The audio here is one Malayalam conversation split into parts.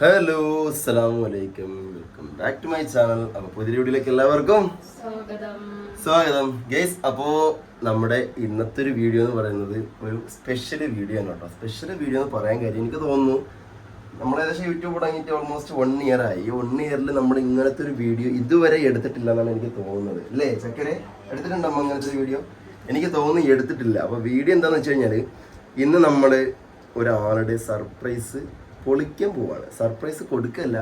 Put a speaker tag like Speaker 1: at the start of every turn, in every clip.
Speaker 1: ഹലോ അസ്സലാമു അലൈക്കും welcome back to my channel അപ്പോൾ പുതിയ വീഡിയോയിലേക്ക് എല്ലാവർക്കും സ്വാഗതം. ഗേസ് അപ്പോൾ നമ്മുടെ ഇന്നത്തെ ഒരു വീഡിയോ എന്ന് പറയുന്നത് ഒരു സ്പെഷ്യൽ വീഡിയോ ആണ് കേട്ടോ. സ്പെഷ്യൽ വീഡിയോ എന്ന് പറയാൻ കാര്യം എനിക്ക് തോന്നുന്നു നമ്മൾ ഏകദേശം യൂട്യൂബ് തുടങ്ങിയിട്ട് ഓൾമോസ്റ്റ് വൺ ഇയർ ആയി. ഈ വൺ ഇയറിൽ നമ്മൾ ഇങ്ങനത്തെ ഒരു വീഡിയോ ഇതുവരെ എടുത്തിട്ടില്ല എന്നാണ് എനിക്ക് തോന്നുന്നത്. അല്ലേ ചക്കരെ? എടുത്തിട്ടുണ്ടോ നമ്മൾ അങ്ങനത്തെ ഒരു വീഡിയോ? എനിക്ക് തോന്നുന്നു എടുത്തിട്ടില്ല. അപ്പോൾ വീഡിയോ എന്താണെന്ന് വെച്ച് കഴിഞ്ഞാൽ ഇന്ന് നമ്മൾ ഒരാളുടെ സർപ്രൈസ് പൊളിക്കാൻ പോവാണ്. സർപ്രൈസ് കൊടുക്കല്ല.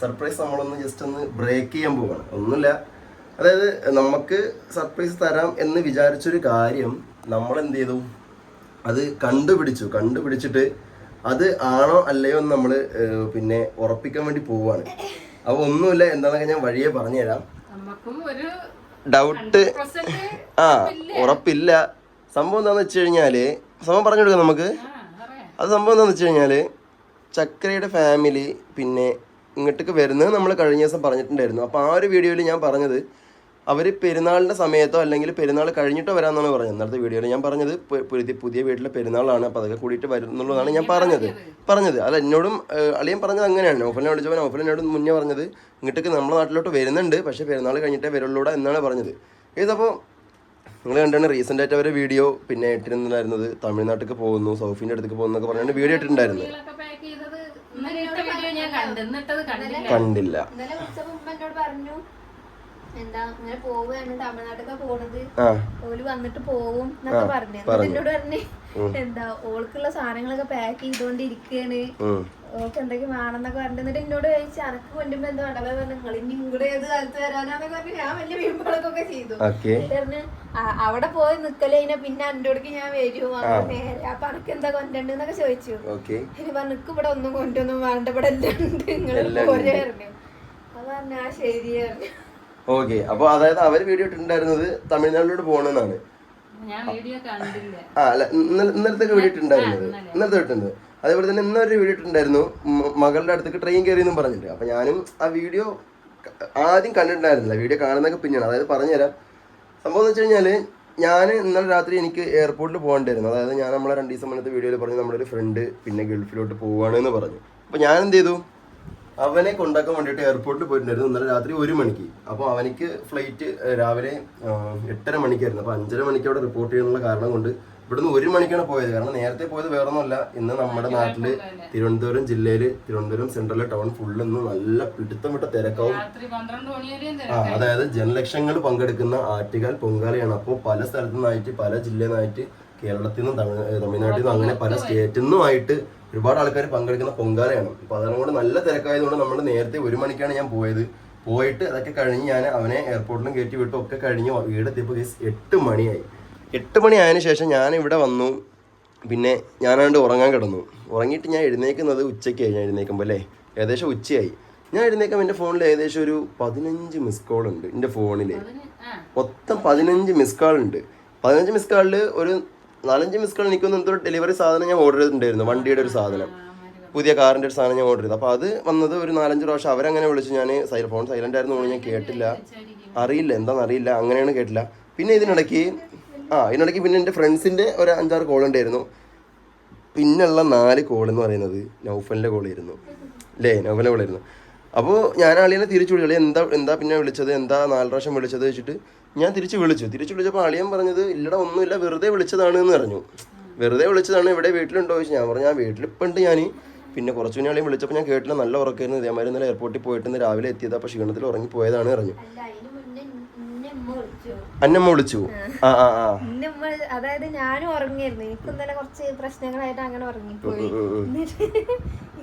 Speaker 1: സർപ്രൈസ് നമ്മളൊന്ന് ജസ്റ്റ് ഒന്ന് ബ്രേക്ക് ചെയ്യാൻ പോവാണ്. ഒന്നുമില്ല. അതായത് നമുക്ക് സർപ്രൈസ് തരാം എന്ന് വിചാരിച്ചൊരു കാര്യം നമ്മൾ എന്ത് ചെയ്തു അത് കണ്ടുപിടിച്ചു. കണ്ടുപിടിച്ചിട്ട് അത് ആണോ അല്ലയോ എന്ന് നമ്മൾ പിന്നെ ഉറപ്പിക്കാൻ വേണ്ടി പോവാണ്. അപ്പോൾ ഒന്നുമില്ല. എന്താണെന്നൊക്കെ ഞാൻ വഴിയെ പറഞ്ഞുതരാം. ഡൗട്ട് ആ ഉറപ്പില്ല. സംഭവം എന്താണെന്ന് വെച്ച് കഴിഞ്ഞാൽ സംഭവം പറഞ്ഞു കൊടുക്കാം നമുക്ക് അത് സംഭവം എന്താണെന്ന് വെച്ച് കഴിഞ്ഞാൽ ചക്കരയുടെ ഫാമിലി പിന്നെ ഇങ്ങോട്ടേക്ക് വരുന്നത് നമ്മൾ കഴിഞ്ഞ ദിവസം പറഞ്ഞിട്ടുണ്ടായിരുന്നു. അപ്പോൾ ആ ഒരു വീഡിയോയിൽ ഞാൻ പറഞ്ഞത് അവർ പെരുന്നാളിന്റെ സമയത്തോ അല്ലെങ്കിൽ പെരുന്നാൾ കഴിഞ്ഞിട്ടോ വരാമെന്നാണ് പറഞ്ഞത്. അന്നത്തെ വീഡിയോയിൽ ഞാൻ പറഞ്ഞത് പുതിയ പുതിയ വീട്ടിലെ പെരുന്നാളാണ് അപ്പോൾ അതൊക്കെ കൂടിയിട്ട് വരുന്നുള്ളതാണ് ഞാൻ പറഞ്ഞത്. പറഞ്ഞത്. അല്ല എന്നോടും അളിയൻ പറഞ്ഞത് അങ്ങനെയാണ്. ഓഫലിനെ നൗഫൽ എന്നോട് മുന്നേ പറഞ്ഞത് ഇങ്ങോട്ടേക്ക് നമ്മുടെ നാട്ടിലോട്ട് വരുന്നുണ്ട് പക്ഷേ പെരുന്നാൾ കഴിഞ്ഞിട്ടേ വരുള്ളൂടാ എന്നാണ് പറഞ്ഞത്. ഇതപ്പോൾ നിങ്ങൾ കണ്ടാണ് റീസെന്റ് ആയിട്ട് അവരെ വീഡിയോ പിന്നെ ഇട്ടിരുന്നുണ്ടായിരുന്നത് തമിഴ്നാട്ടിലേക്ക് പോകുന്നു സൗഫിന്റെ അടുത്തേക്ക് പോകുന്നു എന്നൊക്കെ പറഞ്ഞാണ് വീഡിയോ ഇട്ടിട്ടുണ്ടായിരുന്നു.
Speaker 2: കണ്ടില്ല.
Speaker 1: കണ്ടില്ല
Speaker 3: ഇന്നലെ വിളിച്ചപ്പോ ഉമ്മ എന്നോട് പറഞ്ഞു എന്താ ഇങ്ങനെ പോവുകയാണ് തമിഴ്നാട്ടൊക്കെ പോണത്. ഓൽ വന്നിട്ട് പോവും എന്നൊക്കെ പറഞ്ഞു. എന്നോട് പറഞ്ഞു എന്താ ഓൾക്കുള്ള സാധനങ്ങളൊക്കെ പാക്ക് ചെയ്തോണ്ടിരിക്കാണ്. ഓൾക്ക് എന്തൊക്കെ വേണമെന്നൊക്കെ പറഞ്ഞു. എന്നിട്ട് എന്നോട് ചോദിച്ചു അനക്ക് കൊണ്ടുമ്പോ എന്താ അടവ പറഞ്ഞു നിങ്ങൾ ഇനി ഇവിടെ ഏത് കാലത്ത് വരാനാന്നൊക്കെ പറഞ്ഞു ഞാൻ വലിയ വീമ്പളൊക്കെ ചെയ്തു. പറഞ്ഞു, അവിടെ പോയി നിക്കലേ പിന്നെ എന്റെ അടുക്ക് ഞാൻ വരും. അങ്ങനെ നേരെ. അപ്പൊ അനക്ക് എന്താ കൊണ്ടുണ്ടെന്നൊക്കെ ചോദിച്ചു. ഇനി പറഞ്ഞു ഇവിടെ ഒന്നും കൊണ്ടൊന്നും വേണ്ട. ഇവിടെ എല്ലാം ഉണ്ട്. നിങ്ങൾ
Speaker 1: പോലെ
Speaker 3: പോരെ പറഞ്ഞു. അപ്പൊ പറഞ്ഞു ആ ശരി പറഞ്ഞു.
Speaker 1: ഓക്കെ. അപ്പോൾ അതായത് അവർ വീഡിയോ ഇട്ടിട്ടുണ്ടായിരുന്നത് തമിഴ്നാട്ടിലോട്ട് പോകണമെന്നാണ് ആ അല്ല ഇന്നലെ ഇന്നലത്തെ വീഡിയോ ഇട്ടിട്ടുണ്ടായിരുന്നത്. ഇന്നലത്തെ ഇട്ടുണ്ട് അതേപോലെ തന്നെ ഇന്നൊരു വീഡിയോ ഇട്ടിട്ടുണ്ടായിരുന്നു. മകളുടെ അടുത്തേക്ക് ട്രെയിൻ കയറി എന്നും പറഞ്ഞിട്ട്. അപ്പോൾ ഞാനും ആ വീഡിയോ ആദ്യം കണ്ടിട്ടുണ്ടായിരുന്നില്ല. വീഡിയോ കാണുന്നതൊക്കെ പിന്നെയാണ്. അതായത് പറഞ്ഞുതരാം. സംഭവം എന്ന് വെച്ച് കഴിഞ്ഞാൽ ഞാൻ ഇന്നലെ രാത്രി എനിക്ക് എയർപോർട്ടിൽ പോകേണ്ടായിരുന്നു. അതായത് ഞാൻ നമ്മളെ രണ്ട് ദിവസം മുന്നത്തെ വീഡിയോയിൽ പറഞ്ഞു നമ്മുടെ ഒരു ഫ്രണ്ട് പിന്നെ ഗൾഫിലോട്ട് പോവുകയാണ് എന്ന് പറഞ്ഞു. അപ്പോൾ ഞാൻ എന്ത് ചെയ്തു? അവനെ കൊണ്ടാക്കാൻ വേണ്ടിയിട്ട് എയർപോർട്ടിൽ പോയിട്ടുണ്ടായിരുന്നു ഇന്നലെ രാത്രി ഒരു മണിക്ക്. അപ്പോൾ അവനിക്ക് ഫ്ലൈറ്റ് രാവിലെ എട്ടര മണിക്കായിരുന്നു. അപ്പോൾ അഞ്ചര മണിക്ക് അവിടെ റിപ്പോർട്ട് ചെയ്യാനുള്ള കാരണം കൊണ്ട് ഇവിടുന്ന് ഒരു മണിക്കാണ് പോയത്. കാരണം നേരത്തെ പോയത് വേറെ വേറൊന്നുമല്ല. ഇന്ന് നമ്മുടെ നാട്ടിൽ തിരുവനന്തപുരം ജില്ലയിൽ തിരുവനന്തപുരം സെൻട്രലിലെ ടൗൺ ഫുള്ള് ഇന്ന് നല്ല പിടുത്തം വിട്ട തിരക്കാവും. ആ അതായത് ജനലക്ഷങ്ങൾ പങ്കെടുക്കുന്ന ആറ്റുകാൽ പൊങ്കാലയാണ്. അപ്പോൾ പല സ്ഥലത്തു നിന്നായിട്ട് പല ജില്ലയിൽ നിന്നായിട്ട് കേരളത്തിൽ നിന്നും തമിഴ്നാട്ടിൽ നിന്നും അങ്ങനെ പല സ്റ്റേറ്റിൽ നിന്നുമായിട്ട് ഒരുപാട് ആൾക്കാർ പങ്കെടുക്കുന്ന പൊങ്കാലയാണ്. അപ്പോൾ അതുകൊണ്ട് നല്ല തിരക്കായതുകൊണ്ട് നമ്മൾ നേരത്തെ ഒരു മണിക്കാണ് ഞാൻ പോയത്. പോയിട്ട് അതൊക്കെ കഴിഞ്ഞ് ഞാൻ അവനെ എയർപോർട്ടിലും കയറ്റി വിട്ടു. ഒക്കെ കഴിഞ്ഞ് വീടെത്തിയപ്പോൾ ഗൈസ് എട്ട് മണിയായി. എട്ട് മണി ആയതിനു ശേഷം ഞാൻ ഇവിടെ വന്നു. പിന്നെ ഞാനാണ്ട് ഉറങ്ങാൻ കിടന്നു. ഉറങ്ങിയിട്ട് ഞാൻ എഴുന്നേക്കുന്നത് ഉച്ചയ്ക്കായി ഞാൻ എഴുന്നേക്കുമ്പോൾ അല്ലേ? ഏകദേശം ഉച്ചയായി. ഞാൻ എഴുന്നേക്കുമ്പോൾ എന്റെ ഫോണിൽ ഏകദേശം ഒരു പതിനഞ്ച് മിസ് കോൾ ഉണ്ട് എന്റെ ഫോണിൽ മൊത്തം പതിനഞ്ച് മിസ് കോൾ ഉണ്ട്. പതിനഞ്ച് മിസ് കാളിൽ ഒരു നാലഞ്ച് മിസ് കാൾ എനിക്കൊന്നും എന്തൊരു ഡെലിവറി സാധനം ഞാൻ ഓർഡർ ചെയ്തിട്ടുണ്ടായിരുന്നു വണ്ടിയുടെ ഒരു സാധനം. പുതിയ കാറിന്റെ ഒരു സാധനം ഞാൻ ഓർഡർ ചെയ്തു. അപ്പോൾ അത് വന്നത് ഒരു നാലഞ്ച് പ്രാവശ്യം അവരങ്ങനെ വിളിച്ചു. ഞാൻ സൈ ഫോൺ സൈലന്റ് ആയിരുന്നു ഞാൻ കേട്ടില്ല. അറിയില്ല എന്താണെന്ന് അറിയില്ല അങ്ങനെയാണ് കേട്ടില്ല. പിന്നെ ഇതിനിടയ്ക്ക് ആ ഇതിനിടയ്ക്ക് പിന്നെ എന്റെ ഫ്രണ്ട്സിന്റെ ഒരു അഞ്ചാറ് കോൾ ഉണ്ടായിരുന്നു. പിന്നെയുള്ള നാല് കോൾ എന്ന് പറയുന്നത് നൗഫലിന്റെ കോളായിരുന്നു അല്ലേ നൗഫലിന്റെ കോളായിരുന്നു അപ്പോൾ ഞാൻ ആളിനെ തിരിച്ചു വിളിച്ചു. എന്താ എന്താ പിന്നെ വിളിച്ചത്? എന്താ നാല് പ്രാവശ്യം വിളിച്ചത്? വെച്ചിട്ട് ഞാൻ തിരിച്ച് വിളിച്ചു. തിരിച്ച് വിളിച്ചപ്പോൾ അളിയൻ പറഞ്ഞത് ഇല്ലട ഒന്നുമില്ല വെറുതെ വിളിച്ചതാണ് എന്ന് പറഞ്ഞു. വെറുതെ വിളിച്ചതാണ് ഇവിടെ വീട്ടിലുണ്ടോ? ചോദിച്ചു. ഞാൻ പറഞ്ഞു ഞാൻ വീട്ടിലിപ്പോൾ ഉണ്ട് ഞാൻ പിന്നെ കുറച്ച് മുന്നേ അളിയും വിളിച്ചപ്പോൾ ഞാൻ കേട്ടില്ല നല്ല ഉറക്കമായിരുന്നു ഇതേമാതിരി ഇന്നലെ എയർപോർട്ടിൽ പോയിട്ട് ഇന്ന് രാവിലെ എത്തിയത് അപ്പോൾ ക്ഷീണത്തിൽ ഉറങ്ങി പോയതാണ് പറഞ്ഞു അന്നമ്മ വിളിച്ചു. ആ. ആ ആ
Speaker 3: അതായത് ഞാനും ഉറങ്ങിയായിരുന്നു എനിക്ക് ഇന്നലെ കുറച്ച് പ്രശ്നങ്ങളായിട്ട് അങ്ങനെ ഉറങ്ങിപ്പോയി.
Speaker 1: ഉം, ഉം.
Speaker 3: എന്നിട്ട്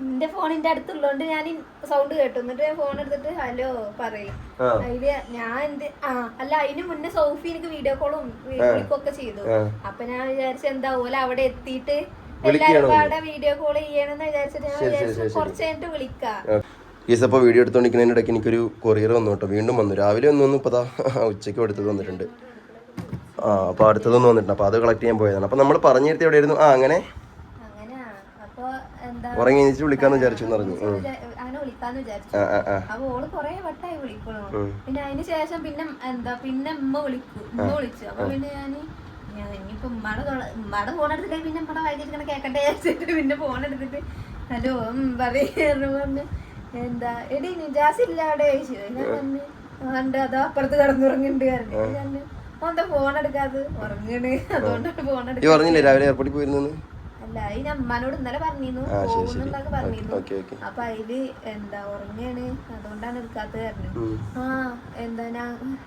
Speaker 3: എന്റെ ഫോണിന്റെ അടുത്തുള്ളോണ്ട് ഞാൻ സൗണ്ട് കേട്ടു. എന്നിട്ട് ഫോൺ എടുത്തിട്ട് ഹലോ പറയും. അതിൽ ഞാൻ എന്ത് ആ അല്ല അതിന് മുന്നേ സോഫി എനിക്ക് വീഡിയോ കോളും വിളിക്കൊക്കെ ചെയ്തു. അപ്പൊ ഞാൻ വിചാരിച്ചു എന്താ ഓല അവിടെ എത്തിയിട്ട് എല്ലാരും പാടെ വീഡിയോ കോൾ ചെയ്യണമെന്ന് വിചാരിച്ചിട്ട് ഞാൻ വിചാരിച്ചു കുറച്ച് കഴിഞ്ഞിട്ട് വിളിക്കാം.
Speaker 1: ഇപ്പോൾ അപ്പോൾ വീഡിയോ എടുത്തോണ്ടിരിക്കുന്നതിന്റെ ഇടയ്ക്ക് എനിക്കൊരു കൊറിയർ വന്നു കേട്ടോ. വീണ്ടും വന്നു. രാവിലെ ഒന്ന് വന്നു ഇപ്പോൾ ഉച്ചയ്ക്ക് അടുത്തത് വന്നിട്ടുണ്ട്. ആ അപ്പോൾ അടുത്തതൊന്നും വന്നിട്ടുണ്ട്. അപ്പോൾ അത് കളക്ട് ചെയ്യാൻ പോയതാണ്. അപ്പോൾ നമ്മൾ പറഞ്ഞിരുത്തി എവിടെയായിരുന്നു ആ അങ്ങനെ ഉറങ്ങി എണീച്ച് വിളിക്കാന്ന് വിചാരിച്ചു പറഞ്ഞു.
Speaker 3: അങ്ങനെ വിളിക്കാന്ന് വിചാരിച്ചു. അപ്പൊ ഓൾ കൊറേ വട്ടായി വിളിക്കണു. പിന്നെ അതിന് ശേഷം പിന്നെ എന്താ പിന്നെ ഉമ്മ വിളിക്കും. ഉമ്മ വിളിച്ചു. അപ്പൊ പിന്നെ ഞാൻ ഇനിയിപ്പൊ ഫോൺ എടുത്തിട്ട് പിന്നെ വൈകിട്ട് കേക്കട്ടെ പിന്നെ ഫോൺ എടുത്തിട്ട് ഹലോ പറഞ്ഞു പറഞ്ഞു എന്താ എടി നിജാസ് ഇല്ല അവിടെ. ചോദിച്ചു ഞാൻ പറഞ്ഞു ആണ്ട് അതോ അപ്പുറത്ത് കിടന്നുറങ്ങുന്നുണ്ട് പറഞ്ഞു. ഞാൻ പറഞ്ഞു ഓന്റെ ഫോൺ എടുക്കാതെ ഉറങ്ങണ്. അതുകൊണ്ടാണ് ഫോൺ എടുക്കുന്നത്
Speaker 1: രാവിലെ എയർപോർട്ടിൽ പോയിരുന്നു
Speaker 3: അല്ല ഈ അമ്മാനോട് ഇന്നലെ പറഞ്ഞിരുന്നു. പോകുന്നുണ്ടാക്കി പറഞ്ഞിരുന്നു.
Speaker 1: ഓക്കെ ഓക്കെ
Speaker 3: അപ്പൊ അതിൽ എന്താ ഉറങ്ങാണ്. അതുകൊണ്ടാണ് എടുക്കാത്ത കാരണം ആ എന്താ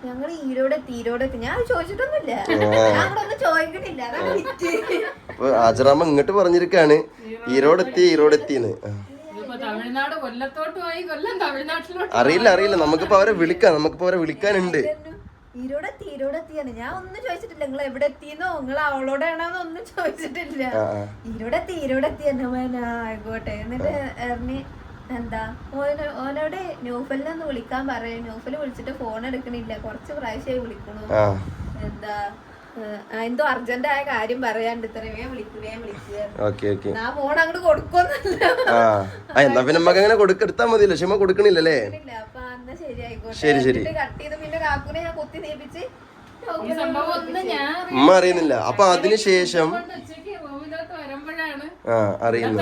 Speaker 3: ഞങ്ങൾ ഈരോടെ ഈരോടെത്തി ഞാൻ ചോദിച്ചിട്ടൊന്നുമില്ല. ചോദിക്കണില്ല. വിറ്റ്.
Speaker 1: അപ്പൊ ആചറാമ്മ ഇങ്ങോട്ട് പറഞ്ഞിരിക്കാണ്. ഈരോടെത്തി ഈരോടെത്തിന്ന്. ആ.
Speaker 2: ഇപ്പൊ തമിഴ്നാട് കൊല്ലത്തോട്ട് പോയി കൊല്ലം തമിഴ്നാട്ടിലോട്ട്
Speaker 1: അറിയില്ല അറിയില്ല. നമുക്കിപ്പോ അവരെ വിളിക്കാം. നമുക്കിപ്പോ അവരെ വിളിക്കാനുണ്ട്.
Speaker 3: ഈരോടെത്തി ഈരോടെത്തിയാണ് ഞാൻ ഒന്നും ചോദിച്ചിട്ടില്ല. നിങ്ങൾ എവിടെ എത്തിയെന്നോ നിങ്ങൾ അവളോടാണോ ഒന്നും ചോദിച്ചിട്ടില്ല. ഈരോടെത്തി ഈരോടെത്തി എന്നെ ആയിക്കോട്ടെ. എന്നിട്ട് എറിഞ്ഞ് എന്താ ഓന ഓനോട് ന്യൂഫലിനെ ഒന്ന് വിളിക്കാൻ പറയും. ന്യൂഫൽ വിളിച്ചിട്ട് ഫോൺ എടുക്കണില്ല. കുറച്ച് പ്രാവശ്യമായി വിളിക്കണു. എന്താ എന്തോ അർജന്റ് ആയ കാര്യം പറയാണ്ട് ഇത്രയും വേഗം വിളിക്കുക ഞാൻ ഫോൺ അങ്ങോട്ട്
Speaker 1: ആ. എന്നാ പിന്നെ നമുക്ക് അങ്ങനെ കൊടുക്ക എടുത്താൽ മതിയല്ലോ. ക്ഷമ കൊടുക്കണില്ലല്ലേ?
Speaker 3: ശരി
Speaker 1: ശരി, ഉമ്മ അറിയുന്നില്ല. അപ്പൊ അതിനുശേഷം ആ
Speaker 2: അറിയുന്നു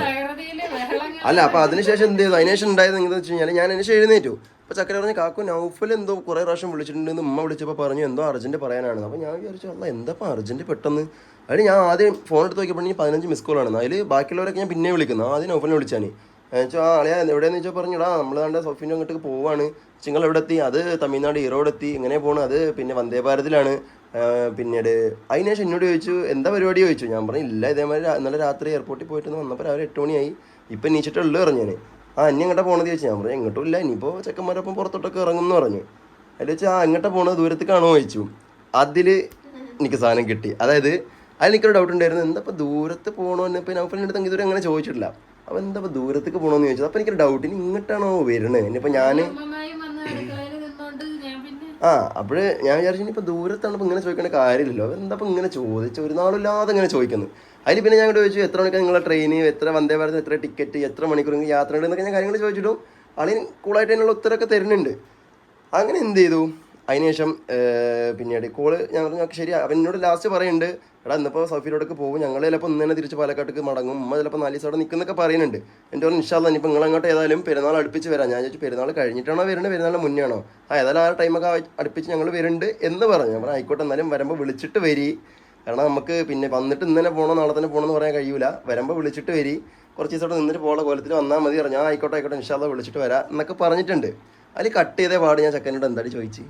Speaker 1: അല്ല അപ്പൊ അതിനുശേഷം എന്ത് ചെയ്തു? അതിനുശേഷം ഉണ്ടായത് എന്താ വെച്ച് കഴിഞ്ഞാൽ ഞാൻ അതിനുശേഷം എഴുന്നേറ്റു. അപ്പൊ ചക്കര പറഞ്ഞു കാക്കു നൗഫൽ എന്തോ കുറെ പ്രാവശ്യം വിളിച്ചിട്ടുണ്ടെന്ന് ഉമ്മ വിളിച്ചപ്പോൾ പറഞ്ഞു എന്തോ അർജന്റ് പറയാനാണ്. അപ്പൊ ഞാൻ വിചാരിച്ചു അല്ല എന്താ അർജന്റ് പെട്ടെന്ന്? അതിന് ഞാൻ ആദ്യം ഫോൺ എടുത്ത് നോക്കിയപ്പോൾ പതിനഞ്ച് മിസ് കോൾ ആണ് അതിൽ ബാക്കിയുള്ളവരൊക്കെ ഞാൻ പിന്നെ വിളിക്കുന്നു. ആദ്യം നൗഫലിനെ വിളിച്ചാണ് വെച്ചാൽ ആളെ എവിടെയെന്ന് വെച്ചാൽ പറഞ്ഞുടാ നമ്മൾ കണ്ട സോഫിന്റെ അങ്ങോട്ട് പോവാണ്. നിങ്ങൾ എവിടെ എത്തി അത് തമിഴ്നാട് ഈറോഡ് എത്തി ഇങ്ങനെ പോകണം അത് പിന്നെ വന്ദേ ഭാരതിലാണ്. പിന്നീട് അതിനുശേഷം എന്നോട് ചോദിച്ചു എന്താ പരിപാടി? ചോദിച്ചു. ഞാൻ പറഞ്ഞു ഇല്ല ഇതേമാതിരി ഇന്നലെ രാത്രി എയർപോർട്ടിൽ പോയിട്ട് വന്നപ്പോൾ രാവിലെ എട്ട് മണിയായി. ഇപ്പം നീച്ചിട്ടുള്ളൂ പറഞ്ഞു ഞാൻ ആ അന്യ എങ്ങോട്ടാ പോകണത് ചോദിച്ചു. ഞാൻ പറഞ്ഞു എങ്ങോട്ടും ഇല്ല ഇനിയിപ്പോൾ ചെക്കന്മാരൊപ്പം പുറത്തോട്ടൊക്കെ ഇറങ്ങും പറഞ്ഞു. അതിൽ വെച്ചാൽ ആ എങ്ങോട്ടാ പോകണത് ദൂരത്തേക്കാണോ ചോദിച്ചു. അതിൽ എനിക്ക് സാധനം കിട്ടി. അതായത് അതിൽ എനിക്കൊരു ഡൗട്ട് ഉണ്ടായിരുന്നു എന്താ ഇപ്പോൾ ദൂരത്ത് പോകണമെന്ന് ഇപ്പോൾ നൗഫലിന്റെ അടുത്ത് ഇതുവരെ അങ്ങനെ ചോദിച്ചിട്ടില്ല. അപ്പോൾ എന്താ ദൂരത്തേക്ക് പോകണമെന്ന് ചോദിച്ചത്? അപ്പൊ എനിക്കൊരു ഡൗട്ട് ഇനി ഇങ്ങോട്ടാണോ വരണേ? ഇനിയിപ്പോൾ ഞാൻ ആ അപ്പോൾ ഞാൻ വിചാരിച്ചു ഇനിയിപ്പോൾ ദൂരത്താണ് ഇപ്പോൾ ഇങ്ങനെ ചോദിക്കേണ്ട കാര്യമില്ലല്ലോ. എന്താ ഇപ്പം ഇങ്ങനെ ചോദിച്ചു? ഒരു നാളില്ലാതെ ഇങ്ങനെ ചോദിക്കുന്നു. അതിൽ പിന്നെ ഞാൻ ചോദിച്ചു എത്ര മണിക്കാണ് നിങ്ങളെ ട്രെയിന് എത്ര വന്ദേ ഭാരത്? എത്ര ടിക്കറ്റ് എത്ര മണിക്കൂർ യാത്ര ഉണ്ട്? എന്നൊക്കെ ഞാൻ കാര്യങ്ങൾ ചോദിച്ചിട്ടും. ആളിന് കൂളായിട്ട് അതിനുള്ള ഉത്തരമൊക്കെ തരുന്നുണ്ട്. അങ്ങനെ എന്ത് ചെയ്തു? അതിനുശേഷം പിന്നീട് കോൾ ഞാൻ പറഞ്ഞു "ഓക്കേ, ശരി അവൻ എന്നോട് ലാസ്റ്റ് പറയുന്നുണ്ട് എടാ ഇന്നിപ്പോൾ സൗഫിയിലോടൊക്കെ പോകും. ഞങ്ങൾ ചിലപ്പോൾ ഇന്ന് തന്നെ തിരിച്ച് പാലക്കാട്ടേക്ക് മടങ്ങും. ഉമ്മ ചിലപ്പോൾ നാല് ദിവസം അവിടെ നിൽക്കുന്നൊക്കെ പറയുന്നുണ്ട്. എന്റെ ഒരു നിഷാദ് ഇനിയിപ്പോൾ നിങ്ങൾ അങ്ങോട്ട് ഏതായാലും പെരുന്നാൾ അടുപ്പിച്ച് വരാം. ഞാൻ ചോദിച്ചു പെരുന്നാൾ കഴിഞ്ഞിട്ടാണോ വരുന്നത് പെരുന്നാൾ മുന്നേ ആണോ ആ ഏതായാലും ആ ടൈമൊക്കെ അടുപ്പിച്ച് ഞങ്ങൾ വരുന്നുണ്ട് എന്ന് പറഞ്ഞു. ഞാൻ ആയിക്കോട്ടെ എന്നാലും വരുമ്പോൾ വിളിച്ചിട്ട് വരി. കാരണം നമുക്ക് പിന്നെ വന്നിട്ട് ഇന്ന് തന്നെ പോകണോ നാളെ തന്നെ പോകണമെന്ന് പറയാൻ കഴിയൂല. വരുമ്പോൾ വിളിച്ചിട്ട് വരി. കുറച്ച് ദിവസം നിന്നിട്ട് പോകുന്ന കോലത്തിൽ വന്നാൽ മതി പറഞ്ഞു. ഞാൻ ആയിക്കോട്ടെ ആയിക്കോട്ടെ നിഷാദ് വിളിച്ചിട്ട് വരാം. എന്നൊക്കെ പറഞ്ഞിട്ടുണ്ട്. അതിൽ കട്ട് ചെയ്തേ പാട് ഞാൻ ചെക്കനോട് എന്താടി ചോദിച്ചു?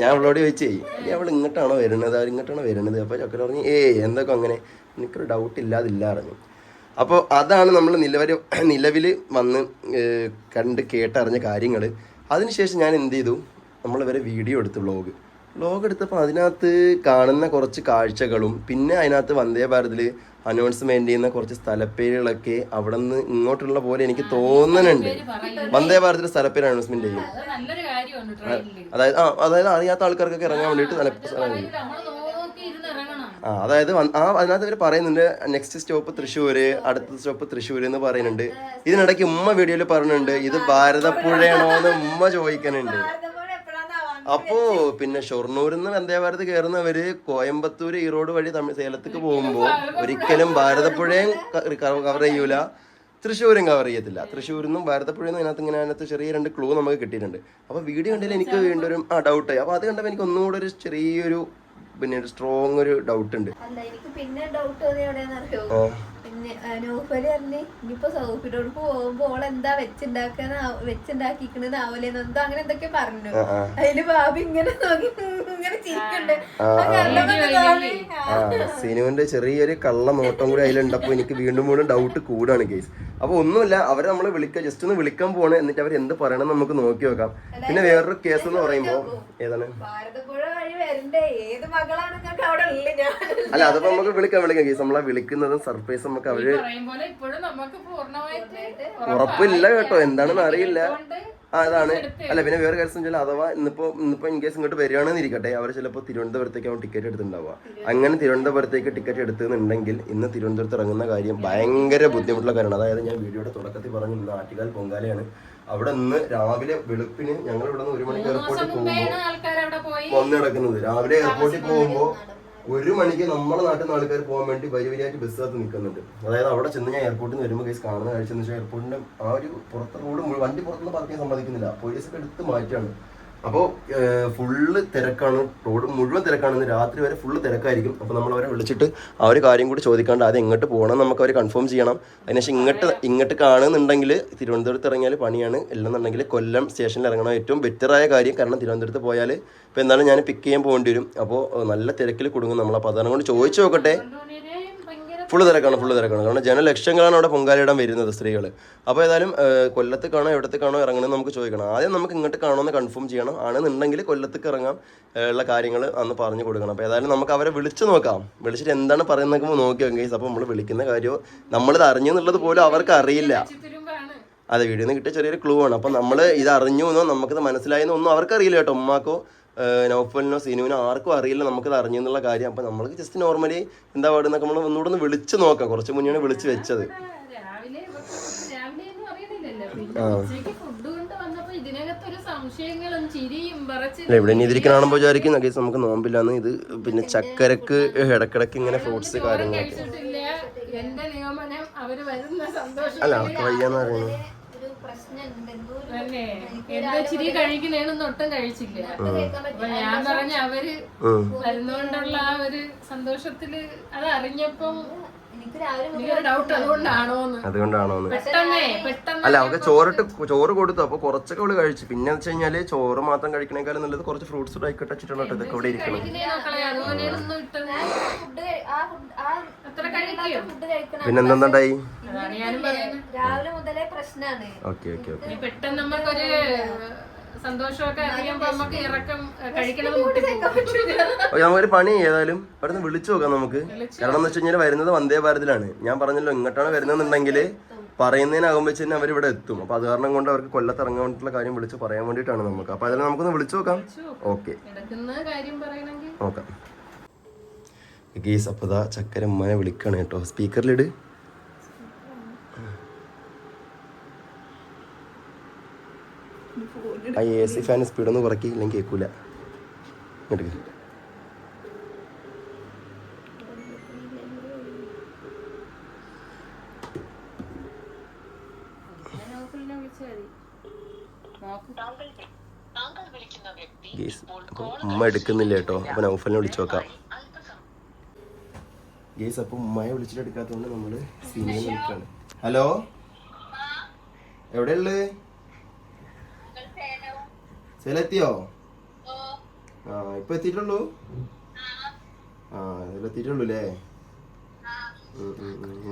Speaker 3: ഞാൻ
Speaker 1: അവളോട് ചോദിച്ചേ "ഇനി അവൾ ഇങ്ങോട്ടാണോ വരുന്നത്? അവർ ഇങ്ങോട്ടാണോ വരുന്നത്? അപ്പോൾ ചക്കര പറഞ്ഞു ഏയ് എന്തൊക്കെ അങ്ങനെ? എനിക്കൊരു ഡൗട്ട് ഇല്ലാതില്ല അറിഞ്ഞു അപ്പോൾ അതാണ് നമ്മൾ നിലവര നിലവിൽ വന്ന് കണ്ട് കേട്ടറിഞ്ഞ കാര്യങ്ങൾ അതിനുശേഷം ഞാൻ എന്ത് ചെയ്തു? നമ്മൾ വരെ വീഡിയോ എടുത്തു വ്ളോഗ് വ്ളോഗ് എടുത്തപ്പോൾ അതിനകത്ത് കാണുന്ന കുറച്ച് കാഴ്ചകളും പിന്നെ അതിനകത്ത് വന്ദേ ഭാരതിൽ അനൗൺസ്മെന്റ് ചെയ്യുന്ന കുറച്ച് സ്ഥലപ്പേരുകളൊക്കെ അവിടെ നിന്ന് ഇങ്ങോട്ടുള്ള പോലെ എനിക്ക് തോന്നുന്നുണ്ട്. വന്ദേ ഭാരതിന്റെ സ്ഥലപ്പേര് അനൗൺസ്മെന്റ് ചെയ്യും. അതായത് ആ അതായത് അറിയാത്ത ആൾക്കാർക്കൊക്കെ ഇറങ്ങാൻ വേണ്ടിയിട്ട് ആ അതായത് ആ അതിനകത്ത് ഇവർ പറയുന്നുണ്ട് നെക്സ്റ്റ് സ്റ്റോപ്പ് തൃശ്ശൂര് അടുത്ത സ്റ്റോപ്പ് തൃശ്ശൂര് എന്ന് പറയുന്നുണ്ട്. ഇതിനിടയ്ക്ക് ഉമ്മ വീഡിയോയിൽ പറയുന്നുണ്ട് ഇത് ഭാരതപ്പുഴയാണോ എന്ന് ഉമ്മ ചോദിക്കുന്നുണ്ട്? അപ്പോ പിന്നെ ഷൊർണൂരിൽ നിന്ന് വന്ദേ ഭാരത് കയറുന്നവര് കോയമ്പത്തൂർ ഈറോഡ് വഴി തമിഴ് സേലത്തേക്ക് പോകുമ്പോ ഒരിക്കലും ഭാരതപ്പുഴയും കവർ ചെയ്യൂല. തൃശ്ശൂരും കവർ ചെയ്യത്തില്ല. തൃശ്ശൂരിൽ നിന്നും ഭാരതപ്പുഴയിൽ നിന്ന് അതിനകത്ത് ഇങ്ങനെ അതിനകത്ത് ചെറിയ രണ്ട് ക്ലൂ നമുക്ക് കിട്ടിയിട്ടുണ്ട്. അപ്പൊ വീഡിയോ കണ്ടില്ല എനിക്ക് വീണ്ടും ഒരു ആ ഡൗട്ടായി അപ്പൊ അത് കണ്ടപ്പോൾ എനിക്ക് ഒന്നുകൂടെ ഒരു ചെറിയൊരു പിന്നെ ഒരു സ്ട്രോങ് ഒരു ഡൗട്ട് ഉണ്ട്.
Speaker 3: എനിക്ക് പിന്നെ ഡൗട്ട് നൂഫൽ പറഞ്ഞ് ഇനിയിപ്പോ സൗഫിനോട് പോകുമ്പോ ഓൾ എന്താ വെച്ചുണ്ടാക്കുന്ന വെച്ചുണ്ടാക്കിക്കണെന്ന് ആവൂലെന്ന് എന്തോ അങ്ങനെ എന്തൊക്കെ പറഞ്ഞു. അതിൽ ബാബി ഇങ്ങനെ നോക്കി ഇങ്ങനെ ചിരിക്കണ്ട്.
Speaker 1: സിനുവിന്റെ ചെറിയൊരു കള്ള നോട്ടം കൂടി അതിലുണ്ടപ്പോ എനിക്ക് വീണ്ടും വീണ്ടും ഡൗട്ട് കൂടാണ് കേസ് അപ്പൊ ഒന്നുമില്ല അവരെ നമ്മൾ വിളിക്കുക ജസ്റ്റ് ഒന്ന് വിളിക്കാൻ പോണ് എന്നിട്ട് അവർ എന്ത് പറയണം നമുക്ക് നോക്കി നോക്കാം പിന്നെ വേറൊരു കേസ് എന്ന് പറയുമ്പോ ഏതാണ്?
Speaker 3: ഭാരതപ്പുഴ വഴി വരണ്ടേ? ഏത് മകളാണ് നിങ്ങൾക്ക് അവിടെ ഉള്ളത് ഞാൻ
Speaker 1: അല്ല അതിപ്പോ നമുക്ക് വിളിക്കാം വിളിക്കാം കേസ് നമ്മളെ വിളിക്കുന്നതും സർപ്രൈസ് നമുക്ക്
Speaker 2: അവർ പോലെ ഇപ്പോഴും നമുക്ക് പൂർണമായിട്ട്
Speaker 1: ഉറപ്പില്ല കേട്ടോ. എന്താണെന്ന് അറിയില്ല. ആ അതാണ്. അല്ല പിന്നെ വേറെ കാര്യം വെച്ചാൽ അഥവാ ഇന്നിപ്പോ ഇന്നിപ്പോ ഇൻ കേസ് ഇങ്ങോട്ട് വരികയാണെന്ന് ഇരിക്കട്ടെ. അവർ ചിലപ്പോൾ തിരുവനന്തപുരത്തേക്ക് അവൻ ടിക്കറ്റ് എടുത്തിട്ടുണ്ടാവുക. അങ്ങനെ തിരുവനന്തപുരത്തേക്ക് ടിക്കറ്റ് എടുത്തുന്നുണ്ടെങ്കിൽ ഇന്ന് തിരുവനന്തപുരത്ത് ഇറങ്ങുന്ന കാര്യം ഭയങ്കര ബുദ്ധിമുട്ടുള്ള കാര്യമാണ്. അതായത് ഞാൻ വീഡിയോയുടെ തുടക്കത്തിൽ പറഞ്ഞു ഇന്ന് ആറ്റുകാൽ പൊങ്കാലയാണ്. അവിടെ നിന്ന് രാവിലെ വെളുപ്പിന് ഞങ്ങൾ ഇവിടെ നിന്ന് ഒരു മണിക്ക് എയർപോർട്ടിൽ പോകുമ്പോൾ
Speaker 2: വന്നിടക്കുന്നത്
Speaker 1: വന്ന് കിടക്കുന്നത്. രാവിലെ എയർപോർട്ടിൽ പോകുമ്പോൾ ഒരു മണിക്ക് നമ്മുടെ നാട്ടിൽ നിന്ന് ആൾക്കാർ പോകാൻ വേണ്ടി വലിയ വലിയായിട്ട് ബസ് കാത്ത് നിൽക്കുന്നുണ്ട്. അതായത് അവിടെ ചെന്ന് ഞാൻ എയർപോർട്ടിൽ നിന്ന് വരുമ്പോൾ കേസ് കാണുന്ന കാഴ്ച എന്ന് വെച്ചാൽ എയർപോർട്ടിന്റെ ആ ഒരു പുറത്ത് റോഡ് വണ്ടി പുറത്തുനിന്ന് പാർക്ക് ചെയ്യാൻ സമ്മതിക്കുന്നില്ല. പോലീസൊക്കെ എടുത്ത് മാറ്റാണ്. അപ്പോൾ ഫുള്ള് തിരക്കാണ്. റോഡ് മുഴുവൻ തിരക്കാണ്. ഇന്ന് രാത്രി വരെ ഫുള്ള് തിരക്കായിരിക്കും. അപ്പോൾ നമ്മൾ അവരെ വിളിച്ചിട്ട് ആ ഒരു കാര്യം കൂടി ചോദിക്കാണ്ട് അത് എങ്ങോട്ട് പോകണം നമുക്ക് അവർ കൺഫേം ചെയ്യണം. അതിനുശേഷം ഇങ്ങോട്ട് ഇങ്ങോട്ട് കാണുന്നുണ്ടെങ്കിൽ തിരുവനന്തപുരത്ത് ഇറങ്ങിയാൽ പണിയാണ്. ഇല്ലെന്നുണ്ടെങ്കിൽ കൊല്ലം സ്റ്റേഷനിൽ ഇറങ്ങണം. ഏറ്റവും ബെറ്ററായ കാര്യം കാരണം തിരുവനന്തപുരത്ത് പോയാൽ ഇപ്പോൾ എന്തായാലും ഞാൻ പിക്ക് ചെയ്യാൻ പോകേണ്ടി വരും. അപ്പോൾ നല്ല തിരക്കിൽ കുടുങ്ങും നമ്മൾ അപ്പോൾ അതാണ് കൊണ്ട് ചോദിച്ചു നോക്കട്ടെ. ഫുള്ള് തിരക്കാണ് ഫുള്ള് തിരക്കാണ്. കാരണം ജനലക്ഷങ്ങളാണ് അവിടെ പൊങ്കാലയിടാൻ വരുന്നത് സ്ത്രീകൾ അപ്പോൾ ഏതായാലും കൊല്ലത്ത് കാണോ എവിടത്ത് കാണോ ഇറങ്ങണമെന്ന് നമുക്ക് ചോദിക്കണം. ആദ്യം നമുക്ക് ഇങ്ങോട്ട് കാണുമെന്ന് കൺഫേം ചെയ്യണം. ആണെന്നുണ്ടെങ്കിൽ കൊല്ലത്തേക്ക് ഇറങ്ങാം ഉള്ള കാര്യങ്ങൾ അന്ന് പറഞ്ഞു കൊടുക്കണം. അപ്പോൾ ഏതായാലും നമുക്ക് അവരെ വിളിച്ച് നോക്കാം. വിളിച്ചിട്ട് എന്താണ് പറയുന്നത് നോക്കി നോക്കി. അപ്പോൾ നമ്മൾ വിളിക്കുന്ന കാര്യമോ നമ്മളിത് അറിഞ്ഞു എന്നുള്ളത് പോലും അവർക്ക് അറിയില്ല. അതെ വീഡിയോ നിന്ന് കിട്ടിയ ചെറിയൊരു ക്ലൂ ആണ്. അപ്പം നമ്മൾ ഇത് അറിഞ്ഞു എന്നോ നമുക്കിത് മനസ്സിലായെന്നോ ഒന്നും അവർക്കറിയില്ല കേട്ടോ ഉമ്മാക്കോ. നൗഫലിനോ സിനുവിനോ ആർക്കും അറിയില്ല നമുക്കത് അറിഞ്ഞു എന്നുള്ള കാര്യം. അപ്പം നമ്മൾക്ക് ജസ്റ്റ് നോർമലി എന്താ പാടുന്നൊക്കെ നമ്മൾ ഒന്നുകൂടെ ഒന്ന് വിളിച്ച് നോക്കാം. കുറച്ച് മുന്നെയാണ് വിളിച്ച് വെച്ചത്. അല്ല ഇവിടെ ഇനി ഇതിരിക്കണാണെമ്പോൾ വിചാരിക്കുന്ന കേസ് നമുക്ക് നോമ്പില്ലാന്ന്. ഇത് പിന്നെ ചക്കരക്ക് ഇടക്കിടക്ക് ഇങ്ങനെ ഫ്രൂട്ട്സ് കാര്യങ്ങളൊക്കെ. അല്ല അവർക്ക് വയ്യാന്ന് പറയുന്നത്
Speaker 3: എന്തോ ഒരു
Speaker 2: തന്നെ. എന്താ ചിരി കഴിക്കണേനൊന്നും ഒട്ടും കഴിച്ചില്ല. അപ്പൊ ഞാൻ പറഞ്ഞ
Speaker 1: അവർ.
Speaker 2: വരുന്നോണ്ടുള്ള ആ ഒരു സന്തോഷത്തിൽ അത് അറിഞ്ഞപ്പം അതുകൊണ്ടാണോന്ന്.
Speaker 1: അതുകൊണ്ടാണോന്ന്.
Speaker 2: പെട്ടെന്നേ പെട്ടെന്ന്.
Speaker 1: അല്ല അവർക്ക് ചോറിട്ട് ചോറ് കൊടുത്തു. അപ്പൊ കുറച്ചൊക്കെ അവൾ കഴിച്ചു. പിന്നെ വെച്ച് കഴിഞ്ഞാൽ ചോറ് മാത്രം കഴിക്കണേക്കാളും നല്ലത് കുറച്ച് ഫ്രൂട്ട്സ് ആയിക്കോട്ടെ വെച്ചിട്ടാണ് കേട്ടോ ഇതൊക്കെ ഇവിടെ ഇരിക്കണം
Speaker 2: പിന്നെന്തായി
Speaker 3: രാവിലെ മുതലേ പ്രശ്നമാണ്
Speaker 1: ഓക്കെ ഓക്കെ ഓക്കെ.
Speaker 2: പെട്ടെന്ന് നമുക്കൊരു സന്തോഷമൊക്കെ അറിയുമ്പോ നമുക്ക് ഇറക്കം കഴിക്കണത്
Speaker 1: നമുക്കൊരു പണി ഏതായാലും അവിടെ വിളിച്ചു നോക്കാം നമുക്ക്. കാരണം എന്ന് വെച്ച് കഴിഞ്ഞാൽ വരുന്നത് വന്ദേ ഭാരതിലാണ്. ഞാൻ പറഞ്ഞല്ലോ ഇങ്ങോട്ടാണ് വരുന്നതെന്നുണ്ടെങ്കിൽ പറയുന്നതിനാകുമ്പോൾ വെച്ച് അവർ ഇവിടെ എത്തും. അപ്പൊ അത് കാരണം കൊണ്ട് അവർക്ക് കൊല്ലത്ത് ഇറങ്ങാൻ വേണ്ടിയിട്ടുള്ള കാര്യം വിളിച്ച് പറയാൻ വേണ്ടിയിട്ടാണ് നമുക്ക്. അപ്പൊ അതിൽ നമുക്കൊന്ന് വിളിച്ചു നോക്കാം. ഓക്കെ. നോക്കാം. ഗീസ് അപ്പതാ ചക്കരമ്മനെ വിളിക്കാണ് കേട്ടോ. സ്പീക്കറിലിട്. ആ എ സി ഫാൻ സ്പീഡൊന്നും കുറയ്ക്കി ഇല്ലെങ്കിൽ കേൾക്കൂല ഇങ്ങോട്ട് ഉമ്മ എടുക്കുന്നില്ല കേട്ടോ. അപ്പൊ നൗഫലിനെ വിളിച്ചു നോക്കാം. ഗേസ് അപ്പോൾ ഉമ്മയെ വിളിച്ചിട്ട് എടുക്കാത്തതുകൊണ്ട് നമ്മൾ സീനിയർ വിളിക്കാണ് ഹലോ? എവിടെയുള്ളത് സേലെത്തിയോ ആ ഇപ്പൊ എത്തിയിട്ടുള്ളൂ? ആ. ഇതിൽ എത്തിയിട്ടുള്ളൂ അല്ലേ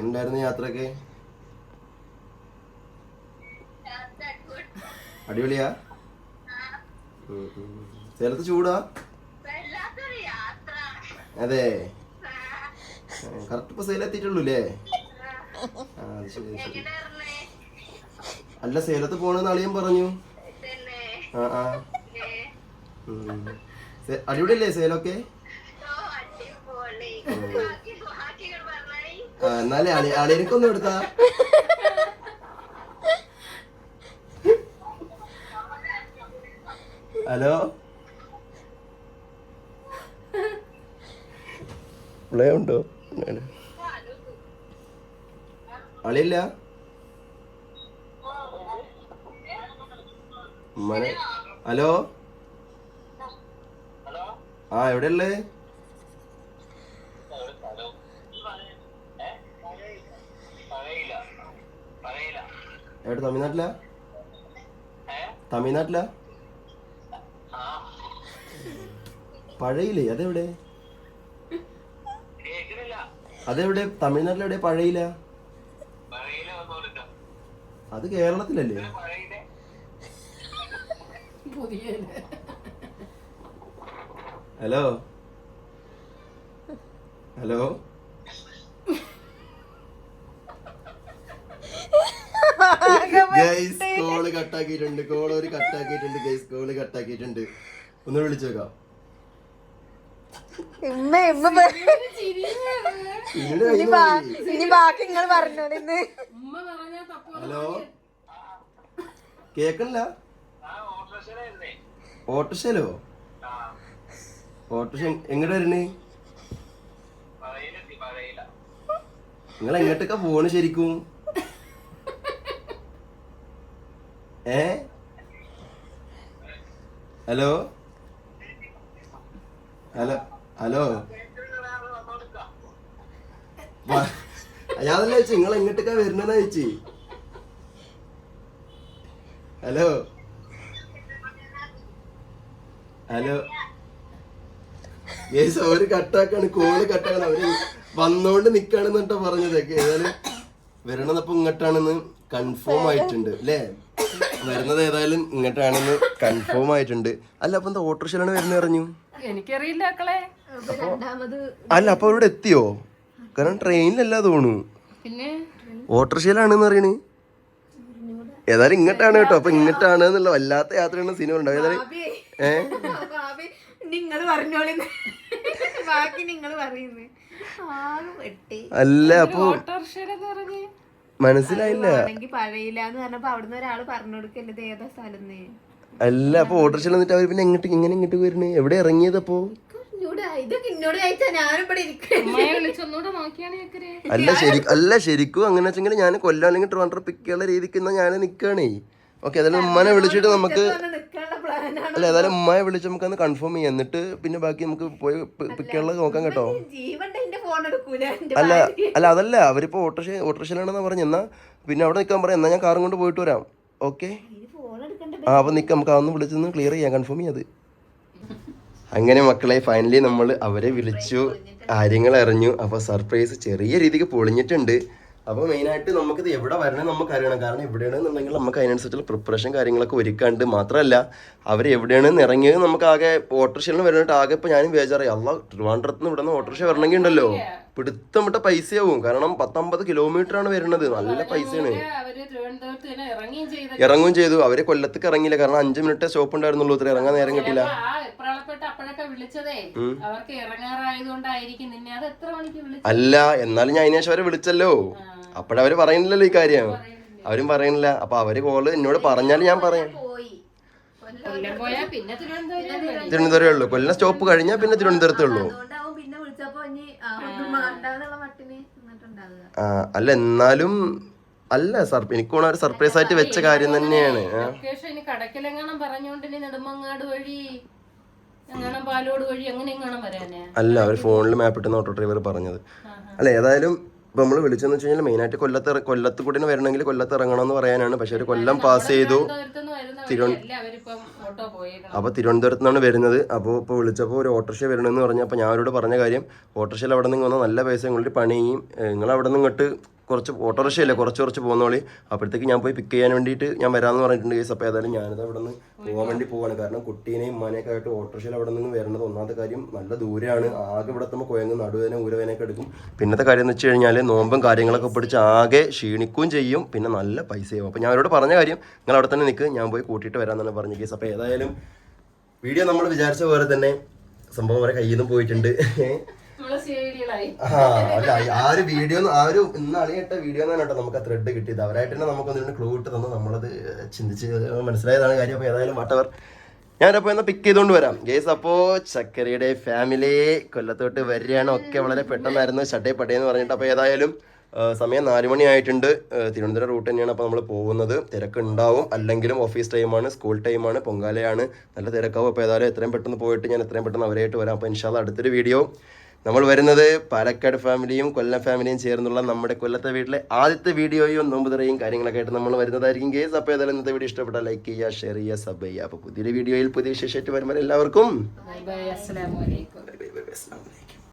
Speaker 1: എന്തായിരുന്നു യാത്രയൊക്കെ? അടിപൊളിയാ? സ്ഥലത്ത് ചൂടാ? അതെ. കറക്റ്റ് ഇപ്പൊ സേലെത്തിയിട്ടുള്ളൂ അല്ലേ ആ. അത് ശരി ശരി. അല്ല സേലത്ത് പോണെന്ന് അളിയൻ പറഞ്ഞു. അടിപൊളിയല്ലേ സേലൊക്കെ? എന്നാലേ അളി അളിയനക്കൊന്നും എടുത്താ ഹലോ? ഉണ്ടോ? അളിയില്ല ഉമ്മനെ. ഹലോ? ആ എവിടെ എവിടെയുള്ളേ? എവിടെ തമിഴ്നാട്ടിലാ? തമിഴ്നാട്ടിലാ? പഴയില്ലേ? അതെവിടെ? അതെവിടെ? തമിഴ്നാട്ടിലെവിടെ പഴയില? അത് കേരളത്തിലല്ലേ? ഹലോ? ഹലോ? ഗൈസ് കോൾ കട്ടാക്കിയിട്ടുണ്ട്. കോൾ ഒരു കട്ടാക്കിയിട്ടുണ്ട്. Guys call കട്ടാക്കിയിട്ടുണ്ട്. ഒന്ന് വിളിച്ചു നോക്കാം ഹലോ? ഇമ്മ ഓട്ടോഷയിലോ ഓട്ടോഷ എങ്ങോട്ട് വരണേ? നിങ്ങൾ എങ്ങോട്ടൊക്കെ പോണ് ശരിക്കും? ഏ? ഹലോ? Hello hello? അയാളല്ല ചോദിച്ചു നിങ്ങൾ എങ്ങോട്ടൊക്കെ വരണെന്നാ ചേച്ചി ഹലോ? ഹലോ ഗേസ് അവർ കട്ടാക്കാണ് കോൾ കട്ടാക്കാണ്. അവർ വന്നോണ്ട് നിക്കാണെന്നിട്ടാ പറഞ്ഞത്. ഏതായാലും വരണതപ്പോ ഇങ്ങോട്ടാണെന്ന് കൺഫേം ആയിട്ടുണ്ട് അല്ലേ വരുന്നത് ഏതായാലും ഇങ്ങോട്ടാണെന്ന് കൺഫേം ആയിട്ടുണ്ട്. അല്ല അപ്പൊ എന്താ ഓട്ടോറിക്ഷയിലാണ് വരുന്നത് അറിഞ്ഞു?
Speaker 2: എനിക്കറിയില്ല
Speaker 1: അല്ല അപ്പൊ അവിടെ എത്തിയോ? കാരണം ട്രെയിനിലല്ല തോന്നുന്നു.
Speaker 2: പിന്നെ?
Speaker 1: ഓട്ടോറിക്ഷയിലാണെന്ന് അറിയണ്. ഏതായാലും ഇങ്ങോട്ടാണ് കേട്ടോ. അപ്പൊ ഇങ്ങോട്ടാണ് എന്നുള്ള വല്ലാത്ത യാത്രയാണ് സിനിമ ഉണ്ടാവും ഏതായാലും
Speaker 3: നിങ്ങൾ പറഞ്ഞോളി. ബാക്കി നിങ്ങൾ പറയുന്നു. ആകെ വെട്ടി.
Speaker 1: അല്ല അപ്പൊ മനസ്സിലായില്ല.
Speaker 3: പഴയില്ല എന്ന് പറഞ്ഞപ്പോ അവിടുന്ന് ഒരാൾ പറഞ്ഞു കൊടുക്കല്ലേ ഇത് ഏതാ സ്ഥലം
Speaker 1: അല്ല അപ്പൊ ഓട്ടോറിക്ഷ വന്നിട്ട് അവർ പിന്നെ എങ്ങോട്ട് ഇങ്ങനെ ഇങ്ങോട്ട് വരണേ? എവിടെ ഇറങ്ങിയത് അപ്പോ? അല്ല ശരി അല്ല ശരിക്കും അങ്ങനെ വെച്ചെങ്കിൽ ഞാൻ കൊല്ലം അല്ലെങ്കിൽ ട്രിവാൻഡ്രം പിക്ക് ചെയ്യാനുള്ള രീതിക്ക് ഞാൻ നിൽക്കുകയാണേ ഓക്കെ ഏതായാലും ഉമ്മനെ വിളിച്ചിട്ട് നമുക്ക് അല്ല ഏതായാലും ഉമ്മയെ വിളിച്ച് നമുക്ക് ഒന്ന് കൺഫേം ചെയ്യാം. എന്നിട്ട് പിന്നെ ബാക്കി നമുക്ക് പോയി പിക്കാനുള്ളത് നോക്കാം കേട്ടോ. അല്ല അല്ല അതല്ല. അവരിപ്പോ ഓട്ടോറിക്ഷ ഓട്ടോറിക്ഷയിലാണെന്ന് പറഞ്ഞു. എന്നാ പിന്നെ അവിടെ നിൽക്കാൻ പറയാം. എന്നാ ഞാൻ കാറും കൊണ്ട് പോയിട്ട് വരാം. ഓക്കെ? ആ അപ്പൊ നിൽക്കാം നമുക്ക് അതൊന്ന് വിളിച്ചൊന്ന് ക്ലിയർ ചെയ്യാം. കൺഫേം ചെയ്യാത് അങ്ങനെ മക്കളെ ഫൈനലി നമ്മൾ അവരെ വിളിച്ചു. കാര്യങ്ങൾ അറിഞ്ഞു അപ്പോൾ സർപ്രൈസ് ചെറിയ രീതിക്ക് പൊളിഞ്ഞിട്ടുണ്ട്. അപ്പോൾ മെയിനായിട്ട് നമുക്കിത് എവിടെ വരണം നമുക്ക് അറിയണം. കാരണം എവിടെയാണെന്നുണ്ടെങ്കിൽ നമുക്ക് അതിനനുസരിച്ചുള്ള പ്രിപ്പറേഷൻ കാര്യങ്ങളൊക്കെ ഒരുക്കാണ്ട് മാത്രമല്ല അവർ എവിടെയാണെന്ന് ഇറങ്ങിയത് നമുക്ക് ആകെ ഓട്ടോറിക്ഷയിൽ വരുന്നിട്ട് ആകെ ഇപ്പോൾ ഞാനും ബേജാറായി. അല്ല ട്രിവാൻഡ്രത്ത് നിന്ന് ഇവിടെ നിന്ന് ഓട്ടോറിക്ഷ വരണമെങ്കിൽ ഉണ്ടല്ലോ പിടുത്തം വിട്ട പൈസയാവും. കാരണം പത്തൊമ്പത് കിലോമീറ്റർ ആണ് വരുന്നത്. നല്ല പൈസയാണ്.
Speaker 2: ഇറങ്ങുകയും ചെയ്ത.
Speaker 1: അവരെ കൊല്ലത്തേക്ക് ഇറങ്ങിയില്ല. കാരണം അഞ്ചു മിനിറ്റ് സ്റ്റോപ്പ് ഉണ്ടായിരുന്നുള്ളൂ. ഇത്ര ഇറങ്ങാൻ നേരം കിട്ടില്ല
Speaker 2: ആ ഇപ്രാളപ്പെട്ട് അപ്പോഴൊക്കെ വിളിച്ചതേ അവർക്ക് ഇറങ്ങാറായതുകൊണ്ടായിരിക്കും. നിന്നെ അത് എത്ര മണിക്ക് വിളിച്ചു?
Speaker 1: അല്ല എന്നാലും ഞാൻ അതിനേശം അവരെ വിളിച്ചല്ലോ. അപ്പോഴവര് പറയുന്നില്ലല്ലോ ഈ കാര്യം. അവരും പറയുന്നില്ല. അപ്പൊ അവർ കോൾ എന്നോട് പറഞ്ഞാൽ ഞാൻ പറയാം.
Speaker 3: പോയി
Speaker 2: കൊല്ലം പോയാ പിന്നെ തിരുവനന്തപുരം വഴി.
Speaker 1: ഉള്ളൂ. കൊല്ലം സ്റ്റോപ്പ് കഴിഞ്ഞാൽ പിന്നെ തിരുവനന്തപുരത്തേ ഉള്ളൂ. അല്ല എന്നാലും അല്ല സർ എനിക്ക് ഒരു സർപ്രൈസ് ആയിട്ട് വെച്ച കാര്യം തന്നെയാണ്. അല്ല അവർ ഫോണിൽ മാപ്പ് ഇട്ടുന്ന ഓട്ടോ ഡ്രൈവർ പറഞ്ഞത്. അല്ല ഏതായാലും ഇപ്പൊ നമ്മൾ വിളിച്ചെന്ന് വെച്ച് കഴിഞ്ഞാൽ മെയിനായിട്ട് കൊല്ലത്ത് കൊല്ലത്ത് കൂടി വരണമെങ്കിൽ കൊല്ലത്ത് ഇറങ്ങണം എന്ന് പറയാനാണ്. പക്ഷെ ഒരു കൊല്ലം പാസ് ചെയ്തു.
Speaker 2: അപ്പൊ
Speaker 1: അപ്പോൾ തിരുവനന്തപുരത്ത് നിന്നാണ് വരുന്നത്. അപ്പോൾ ഇപ്പോൾ വിളിച്ചപ്പോൾ ഒരു ഓട്ടോറിക്ഷ വരണമെന്ന് പറഞ്ഞപ്പോൾ ഞാൻ അവരോട് പറഞ്ഞ കാര്യം ഓട്ടോറിക്ഷയിൽ അവിടെ നിന്ന് വന്നാൽ നല്ല പൈസ നിങ്ങളുടെ പണിയും നിങ്ങൾ അവിടെ നിന്ന് ഇങ്ങോട്ട് കുറച്ച് ഓട്ടോറിക്ഷ അല്ലേ കുറച്ച് കുറച്ച് പോകുന്നോളി അപ്പോഴത്തേക്ക് ഞാൻ പോയി പിക്ക് ചെയ്യാൻ വേണ്ടിയിട്ട് ഞാൻ വരാമെന്ന് പറഞ്ഞിട്ടുണ്ട് കേസ് അപ്പോൾ ഏതായാലും ഞാനത് അവിടെ നിന്ന് പോകാൻ വേണ്ടി പോവാണ്. കാരണം കുട്ടീനെയും ഉമ്മാനെയൊക്കെ ആയിട്ട് ഓട്ടോറിക്ഷയിൽ അവിടെ നിന്ന് വരുന്നത് ഒന്നാമത്തെ കാര്യം നല്ല ദൂരെയാണ്. ആകെ ഇവിടെ എത്തുമ്പോൾ കുഴങ്ങ് നടുവേന ഉരവേനൊക്കെ എടുക്കും. പിന്നത്തെ കാര്യം എന്ന് വെച്ച് കഴിഞ്ഞാൽ നോമ്പും കാര്യങ്ങളൊക്കെ പിടിച്ച് ആകെ ക്ഷീണിക്കുകയും ചെയ്യും. പിന്നെ നല്ല പൈസയാവും. അപ്പോൾ ഞാൻ അവരോട് പറഞ്ഞ കാര്യം നിങ്ങൾ അവിടെ തന്നെ നിൽക്കുക ഞാൻ പോയി കൂട്ടിയിട്ട് വരാമെന്നാണ് പറഞ്ഞ കേസ് അപ്പോൾ ഏതായാലും വീഡിയോ നമ്മൾ വിചാരിച്ച പോലെ തന്നെ സംഭവം വരെ കയ്യിൽ നിന്ന് പോയിട്ടുണ്ട് അല്ല ആ ഒരു വീഡിയോ ആ ഒരു ഇന്ന് അളിയിട്ട വീഡിയോ എന്നാണ് കേട്ടോ നമുക്ക് ആ ത്രെഡ് കിട്ടിയത്. അവരായിട്ട് തന്നെ നമുക്ക് ഒന്നിട്ട് ക്ലൂ ഇട്ട് തന്നു നമ്മളത് ചിന്തിച്ച് മനസ്സിലായതാണ് കാര്യം. അപ്പോൾ ഏതായാലും വട്ടവർ ഞാനപ്പോൾ എന്നാൽ പിക്ക് ചെയ്തുകൊണ്ട് വരാം. ഗേസ് അപ്പോൾ ചക്കരയുടെ ഫാമിലി കൊല്ലത്തോട്ട് വരികയാണ്. ഒക്കെ വളരെ പെട്ടെന്നായിരുന്നു. പട്ടേ എന്ന് പറഞ്ഞിട്ട്. അപ്പോൾ ഏതായാലും സമയം നാല് മണിയായിട്ടുണ്ട് തിരുവനന്തപുരം റൂട്ട് തന്നെയാണ് അപ്പോൾ നമ്മൾ പോകുന്നത്. തിരക്കുണ്ടാവും. അല്ലെങ്കിലും ഓഫീസ് ടൈമാണ് സ്കൂൾ ടൈമാണ് പൊങ്കാലയാണ്. നല്ല തിരക്കാവും. അപ്പോൾ ഏതായാലും എത്രയും പെട്ടെന്ന് പോയിട്ട് ഞാൻ എത്രയും പെട്ടെന്ന് അവരായിട്ട് വരാം. അപ്പോൾ ഇൻഷാല്ല അടുത്തൊരു വീഡിയോ നമ്മൾ വരുന്നത് പാലക്കാട് ഫാമിലിയും കൊല്ലം ഫാമിലിയും ചേർന്നുള്ള നമ്മുടെ കൊല്ലത്തെ വീട്ടിലെ ആദ്യത്തെ വീഡിയോയും നോമ്പുതറയും കാര്യങ്ങളൊക്കെ ആയിട്ട് നമ്മൾ വരുന്നതായിരിക്കും കേസ് അപ്പോൾ ഏതായാലും ഇന്നത്തെ വീഡിയോ ഇഷ്ടപ്പെട്ടാൽ ലൈക്ക് ചെയ്യുക ഷെയർ ചെയ്യുക സബ് ചെയ്യുക. അപ്പോൾ പുതിയൊരു വീഡിയോയിൽ പുതിയ വിശേഷമായിട്ട് വരുമ്പോൾ എല്ലാവർക്കും
Speaker 2: ബൈ ബൈ അസ്സലാമു